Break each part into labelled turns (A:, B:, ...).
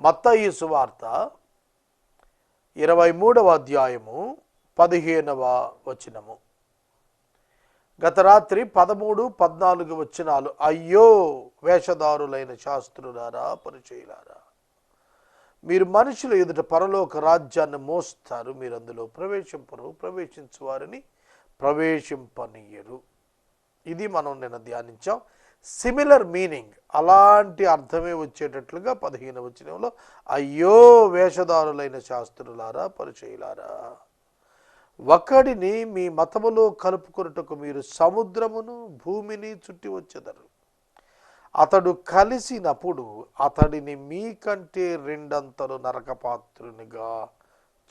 A: మత్తయి సువార్త ఇరవై మూడవ అధ్యాయము పదిహేనవ వచనము. గత రాత్రి పదమూడు పద్నాలుగు వచనాలు అయ్యో వేషధారులైన శాస్త్రులారా పరిచయులారా మీరు మనుషుల ఎదుట పరలోక రాజ్యాన్ని మోస్తారు మీరు అందులో ప్రవేశింపరు ప్రవేశించు వారిని ప్రవేశింపనీయరు. ఇది మనం నిన్న ధ్యానించాం. సిమిలర్ మీనింగ్ అలాంటి అర్థమే వచ్చేటట్లుగా పదిహేను వచనంలో అయ్యో వేషధారులైన శాస్త్రులారా పరిచయులారా ఒకడిని మీ మతములో కలుపుకొనుటకు మీరు సముద్రమును భూమిని చుట్టి వచ్చెదరు. అతడు కలిసినప్పుడు అతడిని మీకంటే రెండంతలు నరకపాత్రునిగా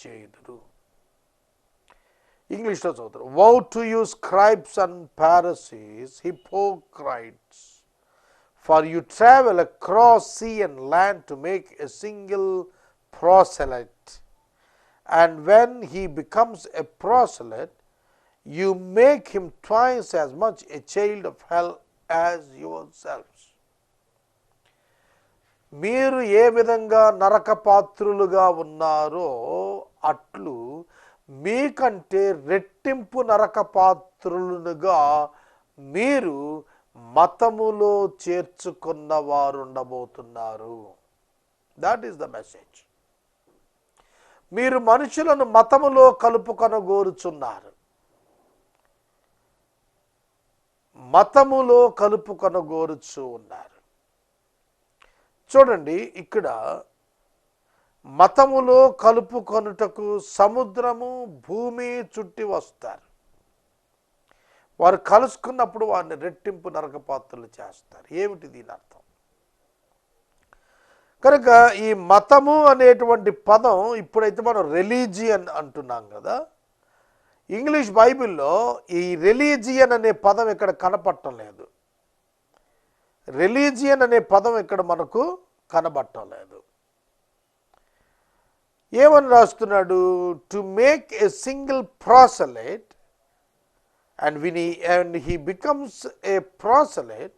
A: చేయుదురు. ఇంగ్లీష్లో చదువుతారు woe to you scribes and Pharisees hypocrites for you travel across sea and land to make a single proselyte and when he becomes a proselyte you make him twice as much a child of hell as yourselves మీరు ఏ విధంగా నరకపాత్రులుగా ఉన్నారో అట్లు మీకంటే రెట్టింపు నరకపాత్రులుగా మీరు మతములో చేర్చుకున్న వారు ఉండబోతున్నారు దాట్ ఈస్ ద మెసేజ్ మీరు మనుషులను మతములో కలుపుకొనగోరుచున్నారు. మతములో కలుపుకొనగోరుచు ఉన్నారు. చూడండి ఇక్కడ మతములో కలుపుకొనుటకు సముద్రము భూమి చుట్టి వస్తారు. వారు కలుసుకున్నప్పుడు వారిని రెట్టింపు నరకపాత్రలు చేస్తారు. ఏమిటి దీని అర్థం? కనుక ఈ మతము అనేటువంటి పదం ఇప్పుడైతే మనం రిలీజియన్ అంటున్నాం కదా. ఇంగ్లీష్ బైబిల్లో ఈ రిలీజియన్ అనే పదం ఇక్కడ కనపడటం లేదు. రిలీజియన్ అనే పదం ఇక్కడ మనకు కనబడటం లేదు. ఏమని రాస్తున్నాడు? To make a single proselyte and win and he becomes a proselyte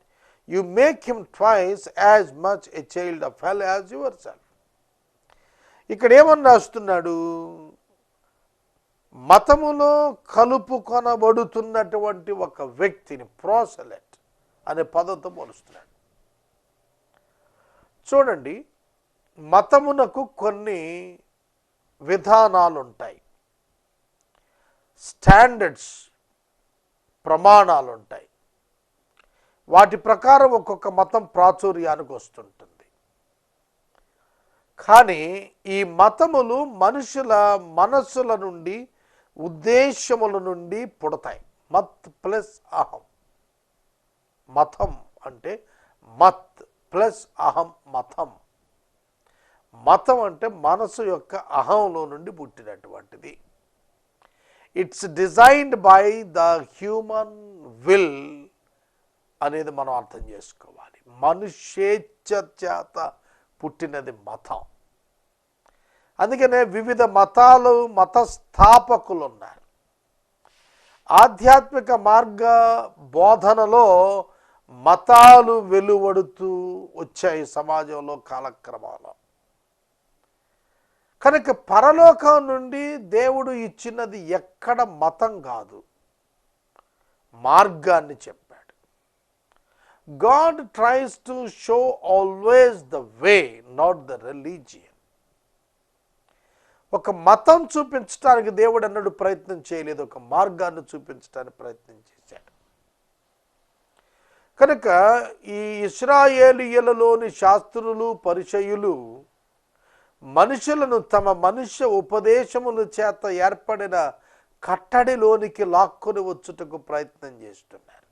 A: you make him twice as much a child of hell as your self ఇక్కడ ఏమని రాస్తున్నాడు? మతములో కలుపుకొనబడుతున్నటువంటి ఒక వ్యక్తిని ప్రోసలెట్ అనే పదంతో పోలుస్తున్నాడు. చూడండి మతమునకు కొన్ని విధానాలు ఉంటాయి స్టాండర్డ్స్ ప్రమాణాలు ఉంటాయి వాటి ప్రకారం ఒక్కొక్క మతం ప్రాచుర్యానికి వస్తుంటుంది. కానీ ఈ మతములు మనుషుల మనస్సుల నుండి ఉద్దేశముల నుండి పుడతాయి. మత్ ప్లస్ అహం. మతం అంటే మత్ ప్లస్ అహం మతం. మతం అంటే మనసు యొక్క అహంలో నుండి పుట్టినటువంటిది. It's designed by the human will అనేది మనం అర్థం చేసుకోవాలి. మనుష్యేచ్ఛ చేత పుట్టినది మతం. అందుకనే వివిధ మతాలు మత స్థాపకులు ఉన్నారు. ఆధ్యాత్మిక మార్గ బోధనలో మతాలు వెలువడుతూ వచ్చాయి సమాజంలో కాలక్రమంలో కనుక పరలోకం నుండి దేవుడు ఇచ్చినది ఎక్కడ మతం కాదు. మార్గాన్ని చెప్పాడు. God tries to show always the way not the religion ఒక మతం చూపించడానికి దేవుడు అన్నడు ప్రయత్నం చేయలేదు. ఒక మార్గాన్ని చూపించడానికి ప్రయత్నం చేశాడు. కనుక ఈ ఇస్రాయేలియలలోని శాస్త్రులు పరిచయులు మనుషులను తమ మనుష్య ఉపదేశముల చేత ఏర్పడిన కట్టడిలోనికి లాక్కొని వచ్చుటకు ప్రయత్నం చేస్తున్నారు.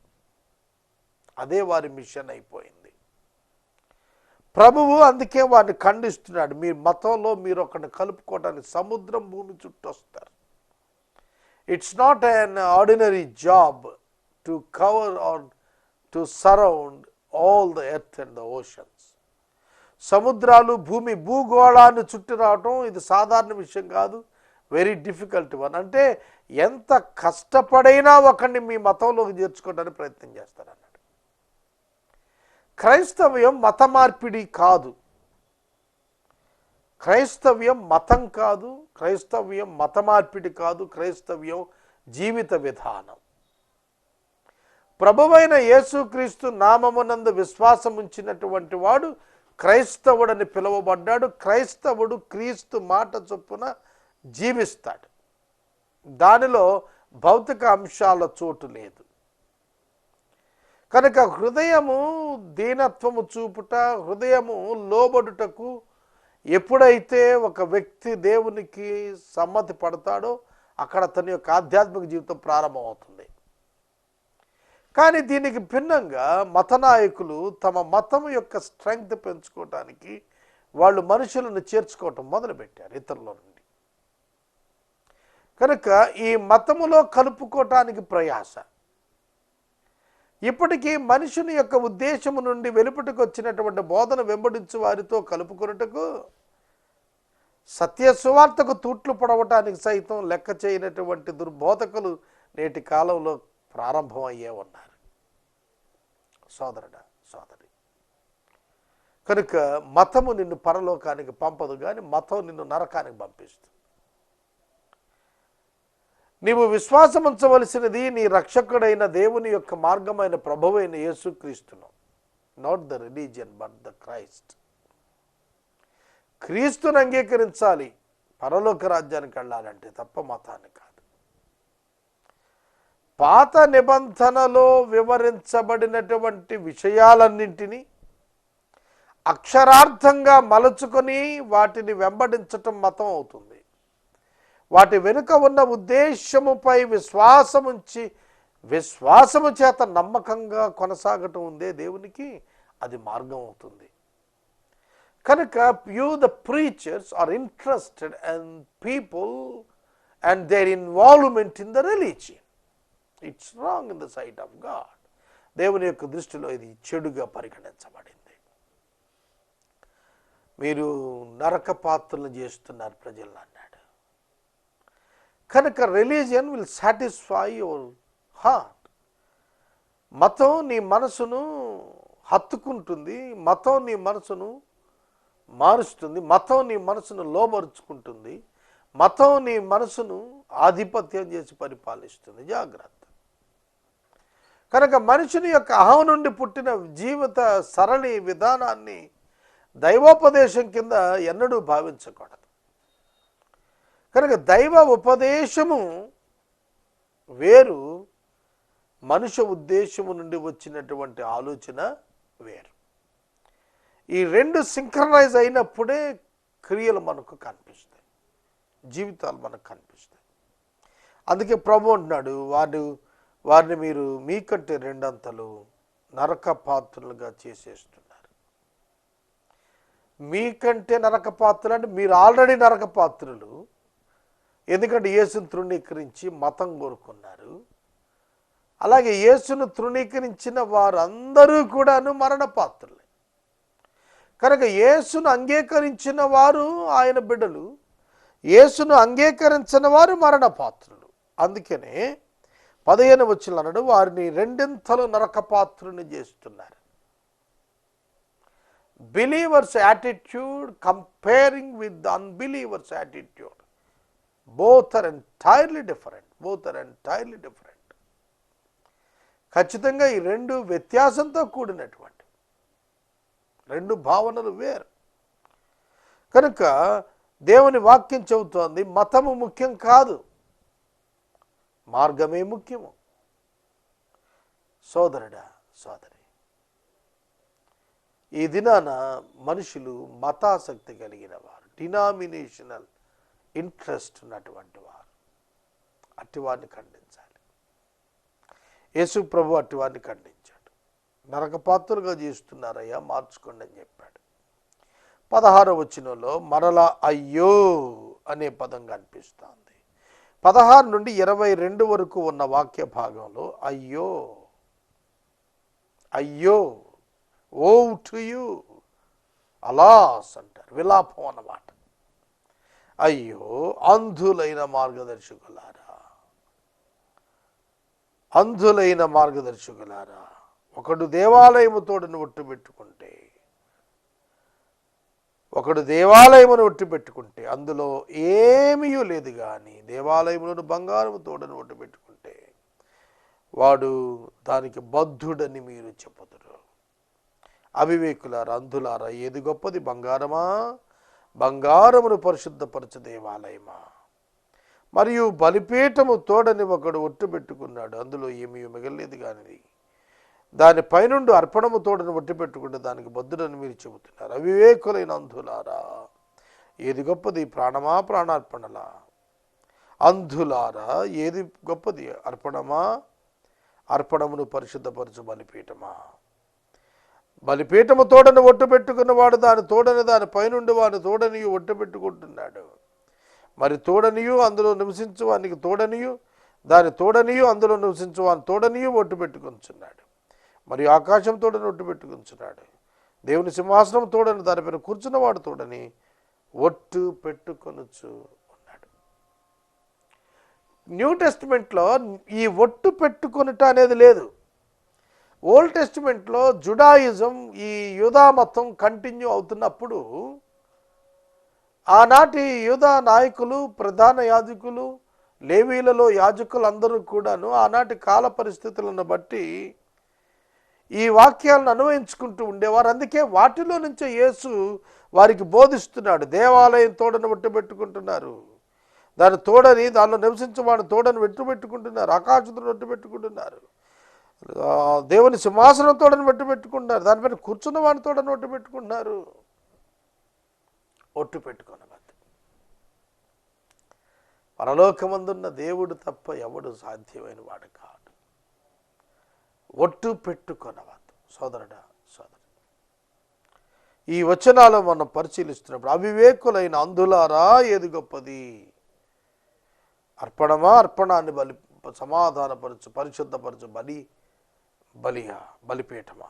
A: అదే వారి మిషన్ అయిపోయింది. ప్రభువు అందుకే వారిని ఖండిస్తున్నాడు. మీ మతంలో మీరు ఒకటి కలుపుకోవడానికి సముద్రం భూమి చుట్టూ వస్తారు. It's not an ordinary job to cover or to surround all the earth and the ocean సముద్రాలు భూమి భూగోళాన్ని చుట్టి రావటం ఇది సాధారణ విషయం కాదు. వెరీ డిఫికల్ట్ వన్ అంటే ఎంత కష్టపడైనా ఒకరిని మీ మతంలోకి చేర్చుకోవడానికి ప్రయత్నం చేస్తారన్నాడు క్రైస్తవ్యం మత మార్పిడి కాదు. క్రైస్తవ్యం మతం కాదు. క్రైస్తవ్యం మత మార్పిడి కాదు. క్రైస్తవ్యం జీవిత విధానం. ప్రభువైన యేసుక్రీస్తు నామమునందు విశ్వాసం ఉంచినటువంటి వాడు క్రైస్తవుడని పిలువబడ్డాడు. క్రైస్తవుడు క్రీస్తు మాట చొప్పున జీవిస్తాడు. దానిలో భౌతిక అంశాల చోటు లేదు. కనుక హృదయము దీనత్వము చూపుట హృదయము లోబడుటకు ఎప్పుడైతే ఒక వ్యక్తి దేవునికి సమ్మతి పడతాడో అక్కడ తన యొక్క ఆధ్యాత్మిక జీవితం ప్రారంభమవుతుంది. కానీ దీనికి భిన్నంగా మత నాయకులు తమ మతం యొక్క స్ట్రెంగ్త్ పెంచుకోవటానికి వాళ్ళు మనుషులను చేర్చుకోవటం మొదలుపెట్టారు ఇతరుల నుండి. కనుక ఈ మతములో కలుపుకోవటానికి ప్రయాస. ఇప్పటికీ మనుషుని యొక్క ఉద్దేశము నుండి వెలుపటికి వచ్చినటువంటి బోధన వెంబడించు వారితో కలుపుకొనుటకు సత్య సువార్తకు తూట్లు పడవటానికి సైతం లెక్క చేయనటువంటి దుర్బోధకులు నేటి కాలంలో ప్రారంభమయ్యే ఉన్నారు. సోదరుడ సోదరి. కనుక మతము నిన్ను పరలోకానికి పంపదు కానీ మతం నిన్ను నరకానికి పంపిస్తుంది. నీవు విశ్వాసముంచవలసినది నీ రక్షకుడైన దేవుని యొక్క మార్గమైన ప్రభువైన యేసుక్రీస్తును. Not the religion but the Christ క్రీస్తుని అంగీకరించాలి. పరలోక రాజ్యానికి వెళ్ళాలంటే తప్ప మతాన్ని కాదు పాత నిబంధనలో వివరించబడినటువంటి విషయాలన్నింటినీ అక్షరార్థంగా మలుచుకొని వాటిని వెంబడించటం మతం అవుతుంది. వాటి వెనుక ఉన్న ఉద్దేశముపై విశ్వాసముంచి విశ్వాసము చేత నమ్మకంగా కొనసాగటం ఉందే దేవునికి అది మార్గం అవుతుంది. కనుక you the preachers are interested and people and their involvement in the religion it's wrong in the sight of God దేవుని యొక్క దృష్టిలో ఇది చెడుగా పరిగణించబడింది. మీరు నరక పాత్రలు చేస్తున్నారు ప్రజలను అన్నాడు. కనుక religion will satisfy your heart. మతం నీ మనసును హత్తుకుంటుంది మతం నీ మనసును మారుస్తుంది మతం నీ మనసును లోబరుచుకుంటుంది మతం నీ మనసును ఆధిపత్యం చేసి పరిపాలిస్తుంది. జాగ్రత్త. కనుక మనుషుని యొక్క అహం నుండి పుట్టిన జీవిత సరళి విధానాన్ని దైవోపదేశం కింద ఎన్నడూ భావించకూడదు. కనుక దైవ ఉపదేశము వేరు మనుష్య ఉద్దేశము నుండి వచ్చినటువంటి ఆలోచన వేరు. ఈ రెండు సింక్రనైజ్ అయినప్పుడే క్రియలు మనకు కనిపిస్తాయి జీవితాలు మనకు కనిపిస్తాయి. అందుకే ప్రభు అంటున్నాడు వాడు వారిని మీరు మీకంటే రెండంతలు నరక పాత్రలుగా చేసేస్తున్నారు. మీకంటే నరక పాత్రలు అంటే మీరు ఆల్రెడీ నరక పాత్రులు ఎందుకంటే యేసును తృణీకరించి మతం కోరుకున్నారు. అలాగే యేసును తృణీకరించిన వారందరూ కూడాను మరణ పాత్రలే కనుక యేసును అంగీకరించిన వారు ఆయన బిడ్డలు. యేసును అంగీకరించిన వారు మరణ పాత్రులు అందుకనే పదిహేను వచ్చిన వారిని రెండింతలు నరకపాత్రుని చేస్తున్నారు. Believers attitude comparing with the unbelievers attitude both are entirely different both are entirely different ఖచ్చితంగా ఈ రెండు వ్యత్యాసంతో కూడినటువంటి రెండు భావనలు వేరు. కనుక దేవుని వాక్యం చెబుతోంది మతము ముఖ్యం కాదు. మార్గమే ముఖ్యము. సోదరుడా సోదరి ఈ దినాన మనుషులు మతాసక్తి కలిగిన వారు డినామినేషనల్ ఇంట్రెస్ట్ ఉన్నటువంటి వారు. అట్టివారిని ఖండించాలి. యేసు ప్రభు అట్టివారిని ఖండించాడు. నరకపాత్రులుగా చేస్తున్నారయ్యా మార్చుకోండి అని చెప్పాడు. పదహారు వచనంలో మరలా అయ్యో అనే పదం కనిపిస్తోంది పదహారు నుండి ఇరవై రెండు వరకు ఉన్న వాక్య భాగంలో అయ్యో అయ్యో ఓ టు యూ అలాస్ అంటారు విలాపం అన్నమాట. అయ్యో అంధులైన మార్గదర్శకులారా అంధులైన మార్గదర్శకులారా ఒకడు దేవాలయముతోడను ఒట్టు పెట్టుకుంటే ఒకడు దేవాలయమును ఒట్టి పెట్టుకుంటే అందులో ఏమీ లేదు కానీ దేవాలయములను బంగారము తోడని ఒట్టి పెట్టుకుంటే వాడు దానికి బద్ధుడని మీరు చెప్పుదురు. అవివేకులారా అంధులారా ఏది గొప్పది బంగారమా? బంగారమును పరిశుద్ధపరచు దేవాలయమా? మరియు బలిపీఠము తోడని ఒకడు ఒట్టు పెట్టుకున్నాడు అందులో ఏమీ మిగలేదు కానిది దాని పైనుండి అర్పణము తోడని ఒట్టి పెట్టుకుంటే దానికి బద్దుడని మీరు చెబుతున్నారు. అవివేకులైన అంధులారా ఏది గొప్పది? ప్రాణమా? ప్రాణార్పణలా? అంధులారా ఏది గొప్పది? అర్పణమా? అర్పణమును పరిశుద్ధపరచు బలిపీఠమా? బలిపీఠము తోడని ఒట్టు పెట్టుకున్నవాడు దాని తోడని దాని పైనుండి వాని తోడని ఒట్టు పెట్టుకుంటున్నాడు. మరి తోడనియు అందులో నివసించు వానికి తోడనియు దాని తోడనియు అందులో నివసించు వాని తోడనియు ఒట్టు పెట్టుకుంటున్నాడు మరియు ఆకాశం ఒట్టు పెట్టుకుంటున్నాడు. దేవుని సింహాసనం తోడని దానిపైన కూర్చున్నవాడు తోడని ఒట్టు పెట్టుకొనొచ్చు ఉన్నాడు. న్యూ టెస్టిమెంట్లో ఈ ఒట్టు పెట్టుకొనుట అనేది లేదు. ఓల్డ్ టెస్టిమెంట్లో జుడాయిజం ఈ యూదా మతం కంటిన్యూ అవుతున్నప్పుడు ఆనాటి యూదా నాయకులు ప్రధాన యాజకులు లేవీలలో యాజకులందరూ కూడాను ఆనాటి కాల పరిస్థితులను బట్టి ఈ వాక్యాలను అనువయించుకుంటూ ఉండేవారు. అందుకే వాటిలో నుంచే యేసు వారికి బోధిస్తున్నాడు. దేవాలయం తోడను ఒట్టు పెట్టుకుంటున్నారు. దాని తోడని దానిలో నివసించే వాడిని తోడని వెట్టు పెట్టుకుంటున్నారు. ఆకాశంతో ఒట్టు పెట్టుకుంటున్నారు. దేవుని సింహాసనం తోడని ఒట్టు పెట్టుకుంటున్నారు. దానిపైన కూర్చున్న వాడిని తోడని ఒట్టు పెట్టుకుంటున్నారు. ఒట్టు పెట్టుకున్న పరలోకమందున్న దేవుడు తప్ప ఎవడు సాధ్యమైన వాడు కాదు ఒట్టు పెట్టుకొనవద్దు. సోదరుడా సోదరు. ఈ వచనాలు మనం పరిశీలిస్తున్నప్పుడు అవివేకులైన అందులారా ఏది గొప్పది? అర్పణమా? అర్పణాన్ని బలి సమాధానపరచు పరిశుద్ధపరచు బలి బలియా? బలిపీఠమా?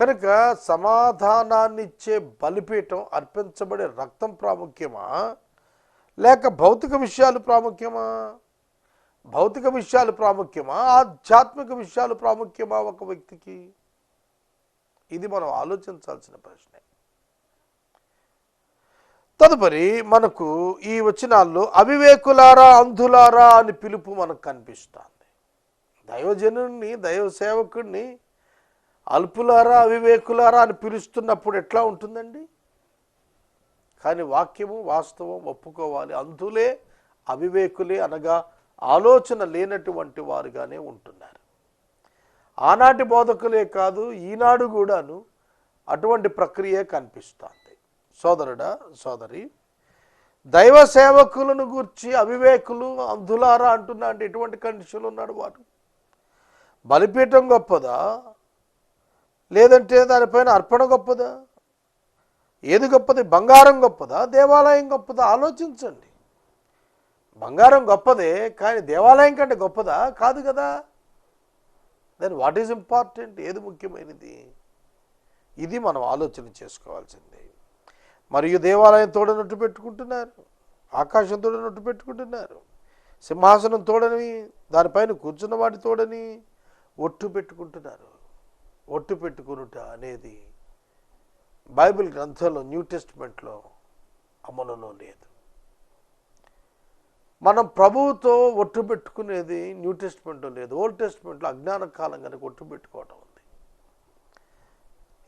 A: కనుక సమాధానాన్నిచ్చే బలిపీఠం అర్పించబడే రక్తం ప్రాముఖ్యమా? లేక భౌతిక విషయాలు ప్రాముఖ్యమా? భౌతిక విషయాలు ప్రాముఖ్యమా? ఆధ్యాత్మిక విషయాలు ప్రాముఖ్యమా ఒక వ్యక్తికి? ఇది మనం ఆలోచించాల్సిన ప్రశ్నే. తదుపరి మనకు ఈ వచనాల్లో అవివేకులారా అంధులారా అని పిలుపు మనకు కనిపిస్తుంది. దైవజనుడిని దైవ సేవకుణ్ణి అల్పులారా అవివేకులారా అని పిలుస్తున్నప్పుడు ఎట్లా ఉంటుందండి? కానీ వాక్యము వాస్తవం ఒప్పుకోవాలి. అంధులే అవివేకులే అనగా ఆలోచన లేనటువంటి వారుగానే ఉంటున్నారు. ఆనాటి బోధకులే కాదు ఈనాడు కూడాను అటువంటి ప్రక్రియ కనిపిస్తోంది. సోదరుడా సోదరి దైవ సేవకులను గూర్చి అవివేకులు అంధులారా అంటున్నా అంటే ఎటువంటి కండిషన్లు ఉన్నాడు వాడు? బలిపీఠం గొప్పదా? లేదంటే దానిపైన అర్పణ గొప్పదా? ఏది గొప్పది? బంగారం గొప్పదా? దేవాలయం గొప్పదా? ఆలోచించండి. బంగారం గొప్పదే కానీ దేవాలయం కంటే గొప్పదా? కాదు కదా. దెన్ వాట్ ఈజ్ ఇంపార్టెంట్ ఏది ముఖ్యమైనది? ఇది మనం ఆలోచన చేసుకోవాల్సింది. మరియు దేవాలయం తోడనట్టు పెట్టుకుంటున్నారు. ఆకాశం తోడనట్టు పెట్టుకుంటున్నారు. సింహాసనం తోడని దానిపైన కూర్చున్న వాటి తోడని ఒట్టు పెట్టుకుంటున్నారు. ఒట్టు పెట్టుకునుట అనేది బైబిల్ గ్రంథంలో న్యూ టెస్ట్మెంట్లో అమలులో లేదు. మనం ప్రభువుతో ఒట్టు పెట్టుకునేది న్యూ టెస్ట్మెంట్ లేదు ఓల్డ్ టెస్ట్మెంట్లో అజ్ఞాన కాలం కనుక ఒట్టు పెట్టుకోవటం ఉంది.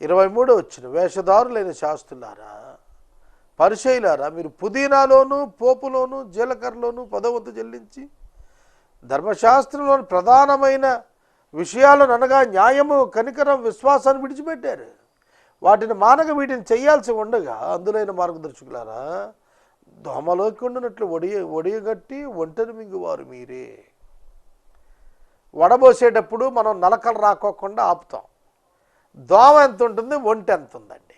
A: ఇరవై మూడో వచ్చిన వేషధారులైన శాస్త్రులారా పరిచయులారా మీరు పుదీనాలోను పోపులోను జీలకర్రలోను పదవంతు చెల్లించి ధర్మశాస్త్రంలోని ప్రధానమైన విషయాలను అనగా న్యాయము కనికరం విశ్వాసాన్ని విడిచిపెట్టారు. వాటిని మానక వీటిని చేయాల్సి ఉండగా అందులైన మార్గదర్శకులారా దోమలోకి ఉండినట్లు ఒడియ ఒడియగట్టి ఒంటరి మింగువారు మీరే. వడబోసేటప్పుడు మనం నలకలు రాకోకుండా ఆపుతాం. దోమ ఎంత ఉంటుంది ఒంటి ఎంత ఉందండి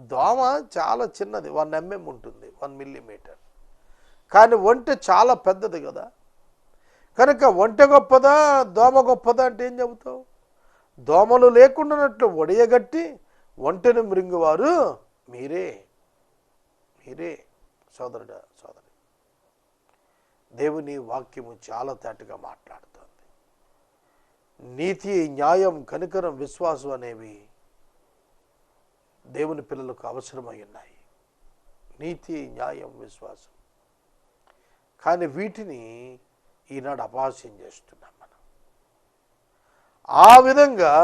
A: దోమ చాలా చిన్నది వన్ ఎంఎం ఉంటుంది వన్ మిల్లీమీటర్. కానీ ఒంటె చాలా పెద్దది కదా. కనుక ఒంటె గొప్పదా దోమ గొప్పదా అంటే ఏం చెబుతావు? దోమలు లేకుండానట్లు ఒడియగట్టి ఒంటెను మృంగువారు మీరే. మీరే. సోదరుడా సోదరి దేవుని వాక్యము చాలా తేటగా మాట్లాడుతుంది. నీతి న్యాయం కనికరం విశ్వాసం అనేవి దేవుని పిల్లలకు అవసరమై ఉన్నాయి. నీతి న్యాయం విశ్వాసం. కానీ వీటిని ఈనాడు అపహాస్యం చేస్తున్నాం మనం. ఆ విధంగా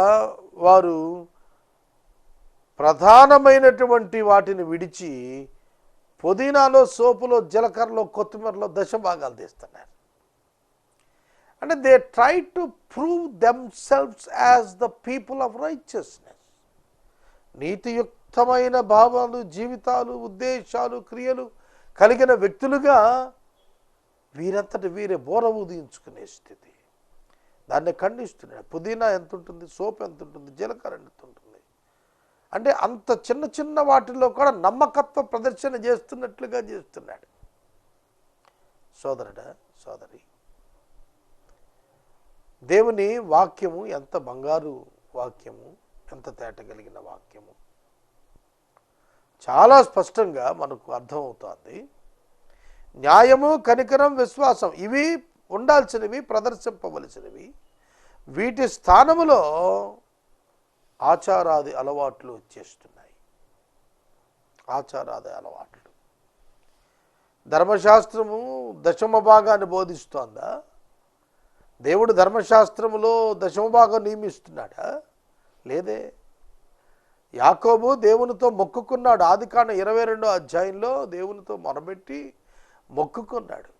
A: వారు ప్రధానమైనటువంటి వాటిని విడిచి పుదీనాలో సోపులో జీలకర్రలో కొత్తిమీరలో దశ భాగాలు తీస్తున్నారు. అంటే they try to prove themselves as the people of righteousness నీతియుక్తమైన భావాలు జీవితాలు ఉద్దేశాలు క్రియలు కలిగిన వ్యక్తులుగా వీరంతటి వీరే బోర ఉదయించుకునే స్థితి. దాన్ని ఖండిస్తున్నాడు. పుదీనా ఎంత ఉంటుంది సోప్ ఎంత ఉంటుంది జీలకర్ర ఎంత ఉంటుంది అంటే అంత చిన్న చిన్న వాటిల్లో కూడా నమ్మకత్వ ప్రదర్శన చేస్తున్నట్లుగా చేస్తున్నాడు. సోదరుడ సోదరి దేవుని వాక్యము ఎంత బంగారు వాక్యము ఎంత తేటగలిగిన వాక్యము? చాలా స్పష్టంగా మనకు అర్థమవుతోంది. న్యాయము కనికరం విశ్వాసం ఇవి ఉండాల్సినవి ప్రదర్శింపవలసినవి. వీటి స్థానములో ఆచారాది అలవాట్లు వచ్చేస్తున్నాయి. ఆచారాది అలవాట్లు. ధర్మశాస్త్రము దశమ భాగాన్ని బోధిస్తోందా? దేవుడు ధర్మశాస్త్రములో దశమ భాగం నియమిస్తున్నాడా? లేదే. యాకోబు దేవునితో మొక్కుకున్నాడు. ఆది కాండ ఇరవై రెండో అధ్యాయంలో దేవునితో మొరబెట్టి మొక్కుకున్నాడు.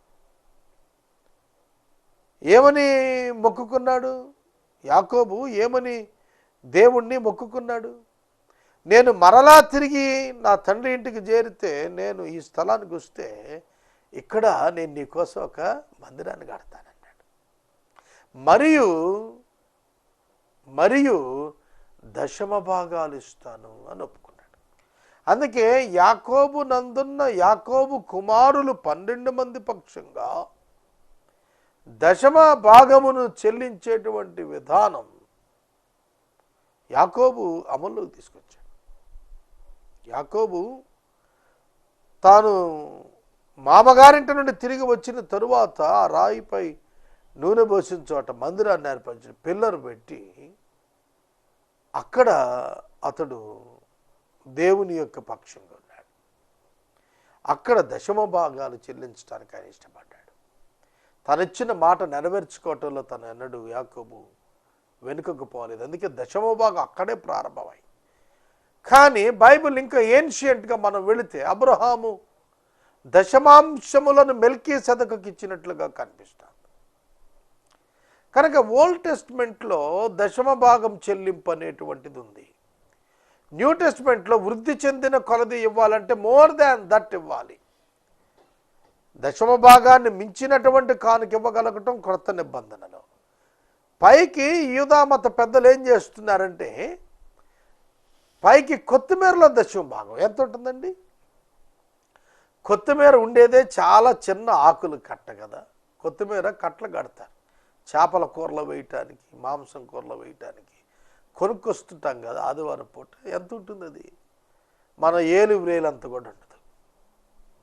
A: ఏమని మొక్కుకున్నాడు? యాకోబు ఏమని దేవుణ్ణి మొక్కుకున్నాడు. నేను మరలా తిరిగి నా తండ్రి ఇంటికి చేరితే నేను ఈ స్థలానికి వస్తే ఇక్కడ నేను నీకోసం ఒక మందిరాన్ని కడతానన్నాడు. మరియు మరియు దశమ భాగాలు ఇస్తాను అని ఒప్పుకున్నాడు. అందుకే యాకోబు నందున్న యాకోబు కుమారులు పన్నెండు మంది పక్షంగా దశమ భాగమును చెల్లించేటువంటి విధానం యాకోబు అమల్లోకి తీసుకొచ్చాడు. యాకోబు తాను మామగారింటి నుండి తిరిగి వచ్చిన తరువాత ఆ రాయిపై నూనె పోసిన చోట మందిరాన్ని ఏర్పరిచిన పిల్లర్ పెట్టి అక్కడ అతడు దేవుని యొక్క పక్షంగా ఉన్నాడు. అక్కడ దశమ భాగాలు చెల్లించడానికి ఆయన ఇష్టపడ్డాడు. తనిచ్చిన మాట నెరవేర్చుకోవటంలో తను ఎన్నడు యాకోబు వెనుకకు పోలేదు. అందుకే దశమ భాగం అక్కడే ప్రారంభమై కానీ బైబిల్ ఇంకా ఏన్షియంట్గా మనం వెళితే అబ్రహాము దశమాంశములను మెల్కీ సెదకకి ఇచ్చినట్లుగా కనిపిస్తుంది కనుక ఓల్డ్ టెస్ట్మెంట్లో దశమ భాగం చెల్లింపు అనేటువంటిది ఉంది. న్యూ టెస్ట్మెంట్లో వృద్ధి చెందిన కొలది ఇవ్వాలంటే మోర్ దాన్ దట్ ఇవ్వాలి. దశమ భాగాన్ని మించినటువంటి కానుక ఇవ్వగలగటం క్రొత్త నిబంధనలు. పైకి యూదామత పెద్దలు ఏం చేస్తున్నారంటే పైకి కొత్తిమీరలో దశమ భాగం. ఎంత ఉంటుందండి? కొత్తిమీర ఉండేదే చాలా చిన్న ఆకులు కట్ట కదా. కొత్తిమీర కట్టలు కడతారు. చేపల కూరలు వేయటానికి మాంసం కూరలు వేయటానికి కొనుక్కొస్తుంటాం కదా ఆదివారం పూట. ఎంత ఉంటుంది అది? మన ఏలు వ్రేలంత కూడా ఉండదు.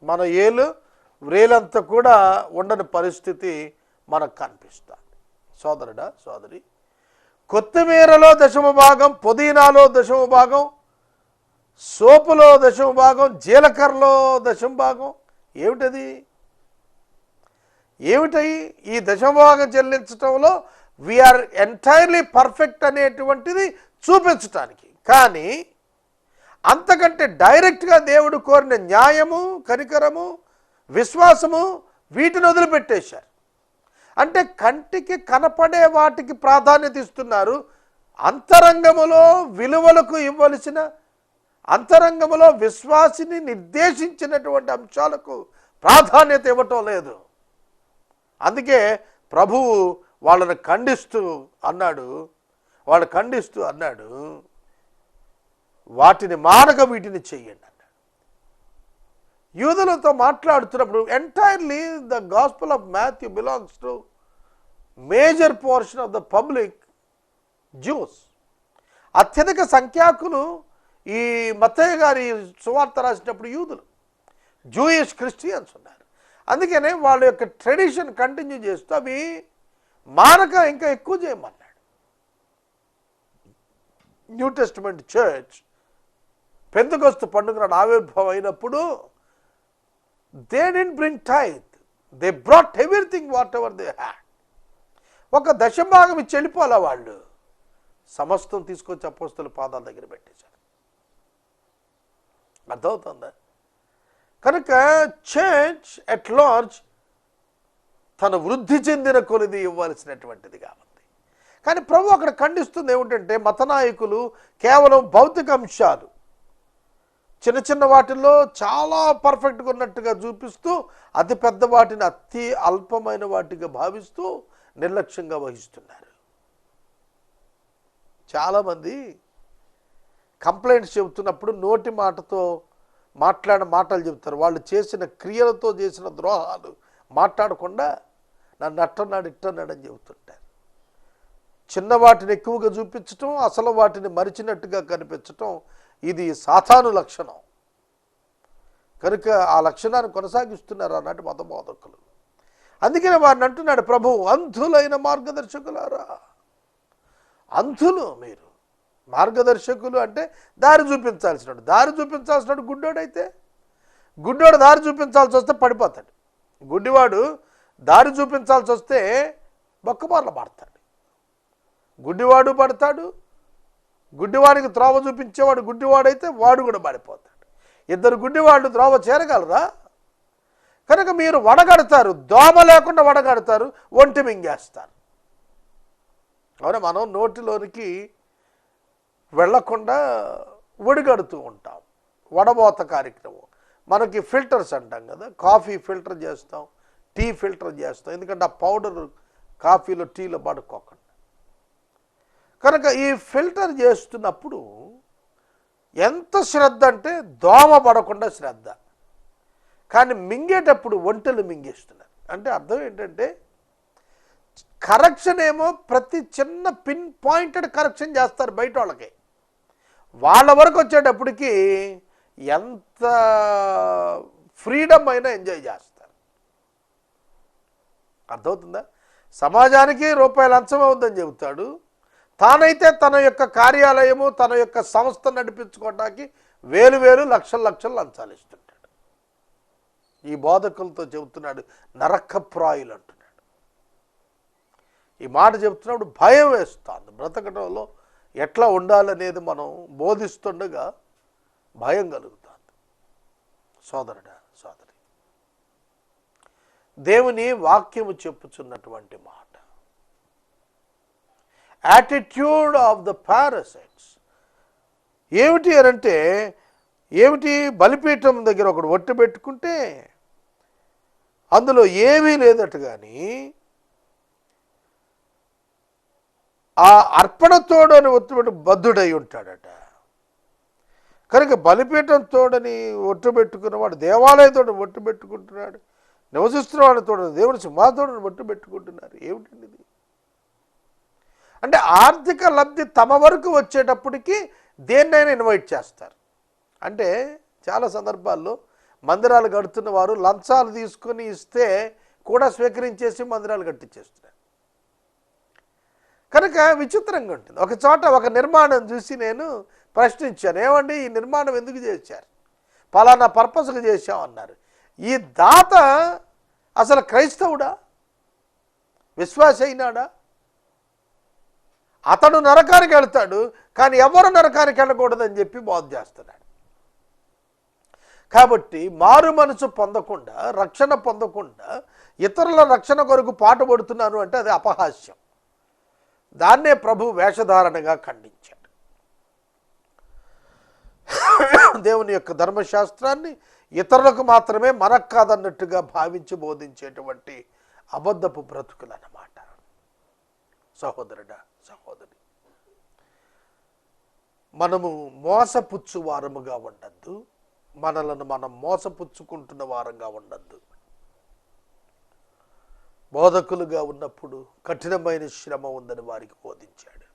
A: మన ఏలు వ్రేలంత కూడా ఉండని పరిస్థితి మనకు కనిపిస్తుంది సోదరుడా సోదరి. కొత్తిమీరలో దశమ భాగం పుదీనాలో దశమ భాగం సోపులో దశమ భాగం జీలకర్రలో దశమ భాగం. ఏమిటది? ఏమిటయి ఈ దశమభాగం చెల్లించటంలో వీఆర్ ఎంటైర్లీ పర్ఫెక్ట్ అనేటువంటిది చూపించటానికి. కానీ అంతకంటే డైరెక్ట్గా దేవుడు కోరిన న్యాయము కనికరము విశ్వాసము వీటిని వదిలిపెట్టేశారు. అంటే కంటికి కనపడే వాటికి ప్రాధాన్యత ఇస్తున్నారు. అంతరంగములో విలువలకు ఇవ్వవలసిన అంతరంగములో విశ్వాసిని నిర్దేశించినటువంటి అంశాలకు ప్రాధాన్యత ఇవ్వటం లేదు. అందుకే ప్రభువు వాళ్ళని ఖండిస్తూ అన్నాడు వాళ్ళు ఖండిస్తూ అన్నాడు వాటిని మానక వీటిని చెయ్యండి. యూదులతో మాట్లాడుతున్నప్పుడు entirely the gospel of Matthew belongs to major portion of the public Jews అత్యధిక సంఖ్యాకులు ఈ మత్తయ్య గారి సువార్త రాసినప్పుడు యూదులు. జూయిష్ క్రిస్టియన్స్ ఉన్నారు. అందుకనే వాళ్ళ యొక్క ట్రెడిషన్ కంటిన్యూ చేస్తూ అవి మానక ఇంకా ఎక్కువ చేయమన్నాడు. న్యూ టెస్టిమెంట్ చర్చ్ పెందుకొస్తు పండుగ నాడు ఆవిర్భావం అయినప్పుడు they didn't bring tithe they brought everything whatever they had ఒక దశభాగం ఇచ్చి వెళ్ళిపోవాలా వాళ్ళు? సమస్తం తీసుకొచ్చి అపోస్తుల పాదాల దగ్గర పెట్టేశారు. అర్థమవుతుందా? కనుక చర్చ్ ఎట్ లార్జ్ తన వృద్ధి చెందిన కొలిది ఇవ్వాల్సినటువంటిది కాబట్టి. కానీ ప్రభు అక్కడ ఖండిస్తుంది ఏమిటంటే మత నాయకులు కేవలం భౌతిక అంశాలు. చిన్న చిన్న వాటిల్లో చాలా పర్ఫెక్ట్గా ఉన్నట్టుగా చూపిస్తూ అతి పెద్ద వాటిని అతి అల్పమైన వాటిగా భావిస్తూ నిర్లక్ష్యంగా వహిస్తున్నారు. చాలామంది కంప్లైంట్స్ చెబుతున్నప్పుడు నోటి మాటతో మాట్లాడిన మాటలు చెబుతారు. వాళ్ళు చేసిన క్రియలతో చేసిన ద్రోహాలు మాట్లాడకుండా నన్ను అట్టన్నాడు ఇట్టన్నాడు అని చెబుతుంటారు. చిన్న వాటిని ఎక్కువగా చూపించటం అసలు వాటిని మరిచినట్టుగా కనిపించటం ఇది సాతాను లక్షణం. కనుక ఆ లక్షణాన్ని కొనసాగిస్తున్నారు అన్నట్టు మతబోధకులు. అందుకనే వారిని అంటున్నాడు ప్రభు అంధులైన మార్గదర్శకులారా అంధులు మీరు. మార్గదర్శకులు అంటే దారి చూపించాల్సినాడు. దారి చూపించాల్సినాడు గుడ్డోడైతే గుడ్డోడు దారి చూపించాల్సి వస్తే పడిపోతాడు. గుడ్డివాడు దారి చూపించాల్సి వస్తే బొక్కమార్లు పడతాడు గుడ్డివాడు పడతాడు గుడ్డివాడికి త్రోవ చూపించేవాడు గుడ్డివాడైతే వాడు కూడా పడిపోతాడు ఇద్దరు గుడ్డివాళ్ళు త్రోవ చేరగలరా? కనుక మీరు వడగడతారు దోమ లేకుండా వడగడతారు ఒంటి మింగేస్తారు. అవునా? మనం నోటిలోనికి వెళ్ళకుండా ఒడిగడుతూ ఉంటాం. వడబోత కార్యక్రమం. మనకి ఫిల్టర్స్ అంటాం కదా కాఫీ ఫిల్టర్ చేస్తాం టీ ఫిల్టర్ చేస్తాం. ఎందుకంటే ఆ పౌడర్ కాఫీలో టీలో పడుకోకుండా కనుక ఈ ఫిల్టర్ చేస్తున్నప్పుడు ఎంత శ్రద్ధ అంటే దోమ పడకుండా శ్రద్ధ. కానీ మింగేటప్పుడు ఒంటెలు మింగేస్తున్నారు. అంటే అర్థం ఏంటంటే కరెక్షన్ ఏమో ప్రతి చిన్న పిన్ పాయింటెడ్ కరెక్షన్ చేస్తారు బయట వాళ్ళకి. వాళ్ళ వరకు వచ్చేటప్పటికి ఎంత ఫ్రీడమ్ అయినా ఎంజాయ్ చేస్తారు. అర్థమవుతుందా? సమాజానికి రూపాయి లంచం చెబుతాడు. తానైతే తన యొక్క కార్యాలయము తన యొక్క సంస్థ నడిపించుకోవడానికి వేలు వేలు లక్షల లక్షలు లంచాలు ఇస్తుంటాడు. ఈ బోధకులతో చెబుతున్నాడు నరకప్రాయులు అంటున్నాడు. ఈ మాట చెబుతున్నప్పుడు భయం వేస్తుంది. బ్రతకడంలో ఎట్లా ఉండాలనేది మనం బోధిస్తుండగా భయం కలుగుతుంది. సోదరుడా సోదరి దేవుని వాక్యము చెప్పుచున్నటువంటి మాట యాటిట్యూడ్ ఆఫ్ ద పారసైట్స్ ఏమిటి అని అంటే ఏమిటి బలిపీఠం దగ్గర ఒకడు ఒట్టు పెట్టుకుంటే అందులో ఏమీ లేదట కానీ ఆ అర్పణతోడని అని బద్ధుడై ఉంటాడట. కనుక బలిపీఠం తోడని ఒట్టు పెట్టుకున్నవాడు దేవాలయంతో ఒట్టు పెట్టుకుంటున్నాడు నివసిస్తున్న వాడితో దేవుని సింహాతోడని ఒట్టు పెట్టుకుంటున్నారు. ఏమిటండి ఇది? అంటే ఆర్థిక లబ్ధి తమ వరకు వచ్చేటప్పటికి దేన్నైనా ఇన్వైట్ చేస్తారు. అంటే చాలా సందర్భాల్లో మందిరాలు కడుతున్న వారు లంచాలు తీసుకొని ఇస్తే కూడా స్వీకరించేసి మందిరాలు కట్టించేస్తున్నారు. కనుక విచిత్రంగా ఉంటుంది. ఒక చోట ఒక నిర్మాణం చూసి నేను ప్రశ్నించాను ఏమండి ఈ నిర్మాణం ఎందుకు చేశారు? పలానా పర్పస్కి చేశామన్నారు ఈ దాత అసలు క్రైస్తవుడా? విశ్వాస అయినాడా అతడు నరకానికి వెళ్తాడు కానీ ఎవరు నరకానికి వెళ్ళకూడదని చెప్పి బోధ చేస్తున్నాడు. కాబట్టి మారు మనసు పొందకుండా రక్షణ పొందకుండా ఇతరుల రక్షణ కొరకు పాట పడుతున్నాను అంటే అది అపహాస్యం. దాన్నే ప్రభు వేషధారణగా ఖండించాడు. దేవుని యొక్క ధర్మశాస్త్రాన్ని ఇతరులకు మాత్రమే మనకు కాదన్నట్టుగా భావించి బోధించేటువంటి అబద్ధపు బ్రతుకులు అన్నమాట సహోదరుడా సహోదరి మనము మోసపుచ్చు వారముగా ఉండద్దు. మనలను మనం మోసపుచ్చుకుంటున్న వారంగా ఉండద్దు. బోధకులుగా ఉన్నప్పుడు కఠినమైన శ్రమ ఉందని వారికి బోధించాడు.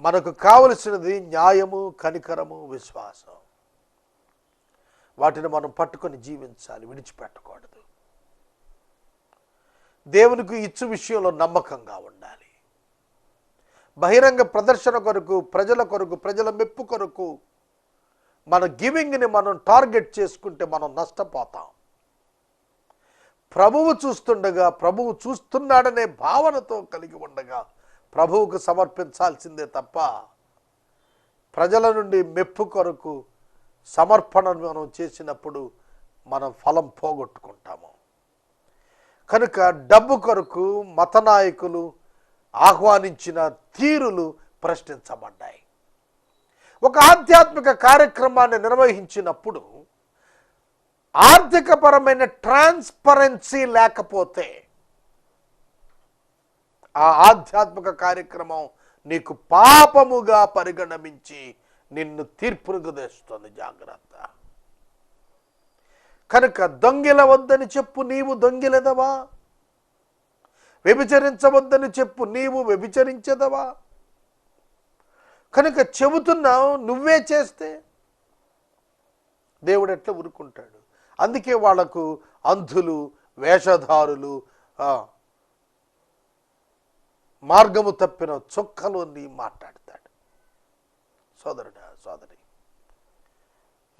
A: మనకు కావలసినది న్యాయము కనికరము విశ్వాసం. వాటిని మనం పట్టుకొని జీవించాలి విడిచిపెట్టకూడదు. దేవునికి ఇచ్చు విషయంలో నమ్మకంగా ఉండాలి. బహిరంగ ప్రదర్శన కొరకు ప్రజల కొరకు ప్రజల మెప్పు కొరకు మన గివింగ్ని మనం టార్గెట్ చేసుకుంటే మనం నష్టపోతాం. ప్రభువు చూస్తుండగా ప్రభువు చూస్తున్నాడనే భావనతో కలిగి ఉండగా ప్రభువుకు సమర్పించాల్సిందే తప్ప ప్రజల నుండి మెప్పు కొరకు సమర్పణను మనం చేసినప్పుడు మనం ఫలం పోగొట్టుకుంటాము. కనుక డబ్బు కొరకు మత నాయకులు ఆహ్వానించిన తీరులు ప్రశ్నించబడ్డాయి. ఒక ఆధ్యాత్మిక కార్యక్రమాన్ని నిర్వహించినప్పుడు ఆర్థికపరమైన ట్రాన్స్పరెన్సీ లేకపోతే ఆ ఆధ్యాత్మిక కార్యక్రమం నీకు పాపముగా పరిగణమించి నిన్ను తీర్పునకు తెస్తుంది. జాగ్రత్త. కనుక దొంగిల వద్దని చెప్పు నీవు దొంగిలెదవా? వ్యభిచరించవద్దని చెప్పు నీవు వ్యభిచరించదవా? కనుక చెబుతున్నావు నువ్వే చేస్తే దేవుడు ఎట్లా ఊరుకుంటాడు? అందుకే వాళ్ళకు అంధులు వేషధారులు మార్గము తప్పిన చొక్కలోని మాట్లాడతాడు. సోదరుడా సోదరి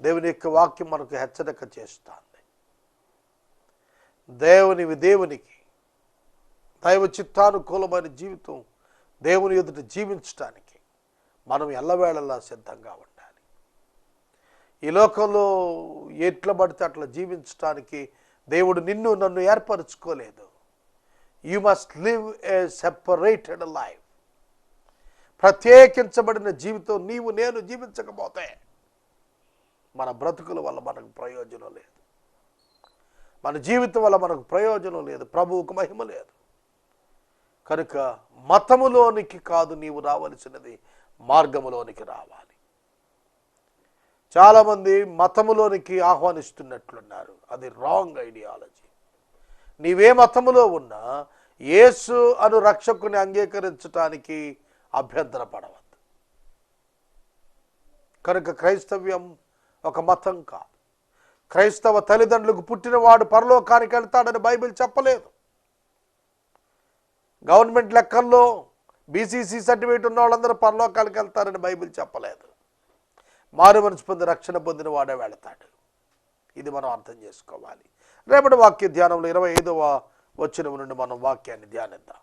A: దేవుని యొక్క వాక్యం మనకు హెచ్చరిక చేస్తుంది. దేవునివి దేవునికి దైవ చిత్తానుకూలమైన జీవితం దేవుని ఎదుట జీవించడానికి మనం ఎల్లవేళలా సిద్ధంగా ఉండాలి. ఈ లోకంలో ఎట్లా పడితే అట్లా జీవించడానికి దేవుడు నిన్ను నన్ను ఏర్పరచుకోలేదు. You must live a separated life ప్రత్యేకించబడిన జీవితం నీవు నేను జీవించకపోతే మన బ్రతుకుల వల్ల మనకు ప్రయోజనం లేదు. మన జీవితం వల్ల మనకు ప్రయోజనం లేదు. ప్రభువుకు మహిమ లేదు. కనుక మతములోనికి కాదు నీవు రావలసినది మార్గములోనికి రావాలి. చాలామంది మతములోనికి ఆహ్వానిస్తున్నట్లున్నారు. అది రాంగ్ ఐడియాలజీ నీవే మతములో ఉన్నా యేసు అను రక్షకుని అంగీకరించటానికి అభ్యంతర పడవద్దు. కనుక క్రైస్తవ్యం ఒక మతం కాదు. క్రైస్తవ తల్లిదండ్రులకు పుట్టినవాడు పరలోకానికి వెళ్తాడని బైబిల్ చెప్పలేదు. గవర్నమెంట్ లెక్కల్లో బీసీసీ సర్టిఫికేట్ ఉన్న వాళ్ళందరూ పరలోకాలకు వెళ్తారని బైబిల్ చెప్పలేదు. మారు మనసు పొంది రక్షణ పొందిన వాడే వెళతాడు. ఇది మనం అర్థం చేసుకోవాలి. రేపటి వాక్య ధ్యానంలో ఇరవై ఐదవ వచ్చిన నుండి మనం వాక్యాన్ని ధ్యానిద్దాం.